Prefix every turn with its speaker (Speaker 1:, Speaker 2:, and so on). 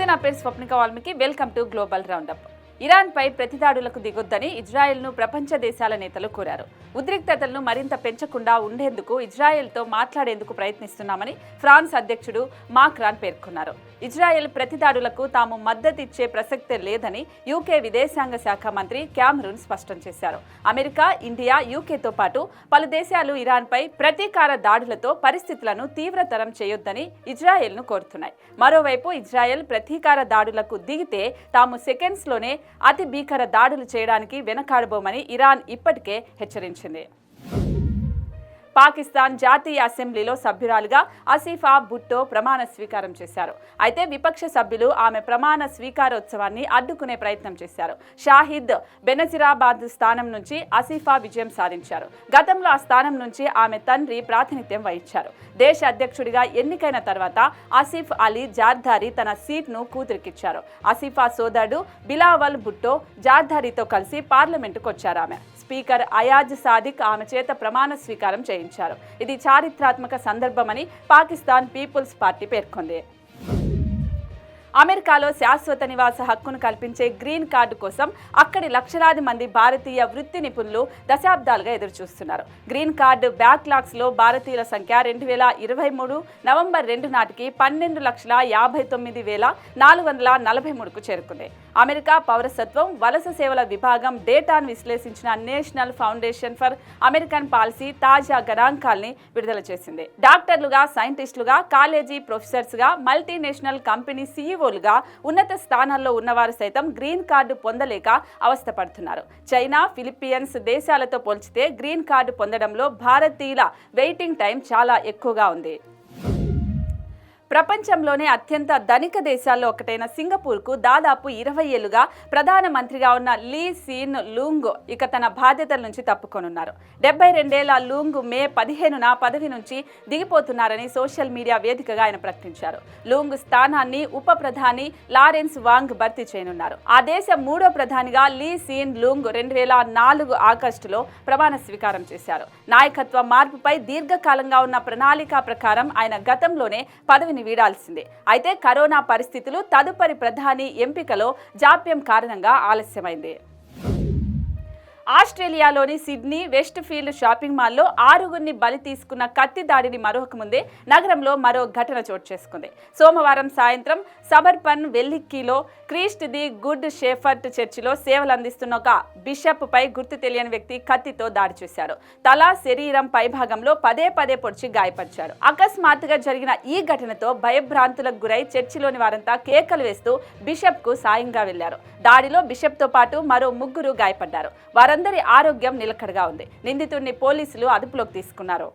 Speaker 1: నమస్తే నా పేరు Swapnika Valmiki. Welcome to global roundup ఇరాన్పై ప్రతిదాడులకు దిగొద్దని ఇజ్రాయెల్ను ప్రపంచ దేశాల నేతలు కోరారు. ఉద్రిక్తతలను మరింత పెంచకుండా ఉండేందుకు ఇజ్రాయెల్తో మాట్లాడేందుకు ప్రయత్నిస్తున్నామని ఫ్రాన్స్ అధ్యక్షుడు మాక్రాన్ పేర్కొన్నారు. ఇజ్రాయెల్ ప్రతిదాడులకు తాము మద్దతిచ్చే ప్రసక్తే లేదని యూకే విదేశాంగ శాఖ మంత్రి క్యామరూన్ స్పష్టం చేశారు. అమెరికా ఇండియా యూకేతో పాటు పలు దేశాలు ఇరాన్పై ప్రతీకార దాడులతో పరిస్థితులను తీవ్రతరం చేయొద్దని ఇజ్రాయెల్ను కోరుతున్నాయి. మరోవైపు ఇజ్రాయెల్ ప్రతీకార దాడులకు దిగితే తాము సెకండ్స్లోనే అతి భీకర దాడులు చేయడానికి వెనకాడబోమని ఇరాన్ ఇప్పటికే హెచ్చరించింది. పాకిస్తాన్ జాతీయ అసెంబ్లీలో సభ్యురాలుగా అసీఫా భుట్టో ప్రమాణ స్వీకారం చేశారు. అయితే విపక్ష సభ్యులు ఆమె ప్రమాణ స్వీకారోత్సవాన్ని అడ్డుకునే ప్రయత్నం చేశారు. షాహిద్ బెనజిరాబాద్ స్థానం నుంచి అసీఫా విజయం సాధించారు. గతంలో ఆ స్థానం నుంచి ఆమె తండ్రి ప్రాతినిధ్యం వహించారు. దేశ అధ్యక్షుడిగా ఎన్నికైన తర్వాత ఆసిఫ్ అలీ జార్ధారి తన సీట్ను కూతురికిచ్చారు. ఆసిఫా సోదరుడు బిలావల్ భుట్టో జార్ధారితో కలిసి పార్లమెంటుకు వచ్చారు ఆమె. స్పీకర్ అయాజ్ సాదిక్ ఆమె చేత ప్రమాణ స్వీకారం చేయించారు. ఇది చారిత్రాత్మక సందర్భమని పాకిస్తాన్ పీపుల్స్ పార్టీ పేర్కొంది. అమెరికాలో శాశ్వత నివాస హక్కును కల్పించే గ్రీన్ కార్డు కోసం అక్కడి లక్షలాది మంది భారతీయ వృత్తి నిపుణులు దశాబ్దాలుగా ఎదురుచూస్తున్నారు. గ్రీన్ కార్డు బ్యాక్లాగ్స్లో భారతీయుల సంఖ్య రెండు వేల ఇరవై మూడు నవంబర్ రెండు నాటికి పన్నెండు లక్షల యాభై తొమ్మిది వేల నాలుగు వందల నలభై మూడుకు చేరుకుంది. అమెరికా పౌరసత్వం వలస సేవల విభాగం డేటాను విశ్లేషించిన National Foundation for American Policy తాజా గణాంకాల్ని విడుదల చేసింది. డాక్టర్లుగా సైంటిస్టులుగా కాలేజీ ప్రొఫెసర్స్గా మల్టీనేషనల్ కంపెనీ సీఈఓలుగా ఉన్నత స్థానాల్లో ఉన్నవారు సైతం గ్రీన్ కార్డు పొందలేక అవస్థపడుతున్నారు. చైనా ఫిలిప్పీన్స్ దేశాలతో పోల్చితే గ్రీన్ కార్డు పొందడంలో భారతీయుల వెయిటింగ్ టైం చాలా ఎక్కువగా ఉంది. ప్రపంచంలోనే అత్యంత ధనిక దేశాల్లో ఒకటైన సింగపూర్కు దాదాపు ఇరవై ఏళ్ళుగా ప్రధానమంత్రిగా ఉన్న లీ సీన్ లూంగ్ ఇక తన బాధ్యతల నుంచి తప్పుకొనున్నారు. డెబ్బై రెండేళ్ళ లూంగ్ మే పదిహేనున పదవి నుంచి దిగిపోతున్నారని సోషల్ మీడియా వేదికగా ఆయన ప్రకటించారు. లూంగ్ స్థానాన్ని ఉప ప్రధాని లారెన్స్ వాంగ్ భర్తీ చేయనున్నారు. ఆ దేశ మూడో ప్రధానిగా లీ సీన్ లూంగ్ రెండు వేల నాలుగు ఆగస్టులో ప్రమాణ స్వీకారం చేశారు. నాయకత్వ మార్పుపై దీర్ఘకాలంగా ఉన్న ప్రణాళిక ప్రకారం ఆయన గతంలోనే పదవిని వీడాల్సిందే. అయితే కరోనా పరిస్థితులు తదుపరి ప్రధాని ఎంపికలో జాప్యం కారణంగా ఆలస్యమైంది. ఆస్ట్రేలియాలోని సిడ్నీ వెస్ట్ ఫీల్డ్ షాపింగ్ మాల్లో ఆరుగురిని బలి తీసుకున్న కత్తి దాడిని మరొక ముందే నగరంలో మరో ఘటన చోటు చేసుకుంది. సోమవారం సాయంత్రం సబర్పన్ వెల్లిక్కీలో క్రీస్ట్ ది గుడ్ షేఫర్ట్ చర్చిలో సేవలు అందిస్తున్న ఒక బిషప్ పై గుర్తు తెలియని వ్యక్తి కత్తితో దాడి చేశారు. తల శరీరం పైభాగంలో పదే పదే పొడిచి గాయపరిచారు. అకస్మాత్తుగా జరిగిన ఈ ఘటనతో భయభ్రాంతులకు గురై చర్చిలోని వారంతా కేకలు వేస్తూ బిషప్కు సాయంగా వెళ్ళారు. దాడిలో బిషప్తో పాటు మరో ముగ్గురు గాయపడ్డారు. వారందరి ఆరోగ్యం నిలకడగా ఉంది. నిందితుడిని పోలీసులు అదుపులోకి తీసుకున్నారు.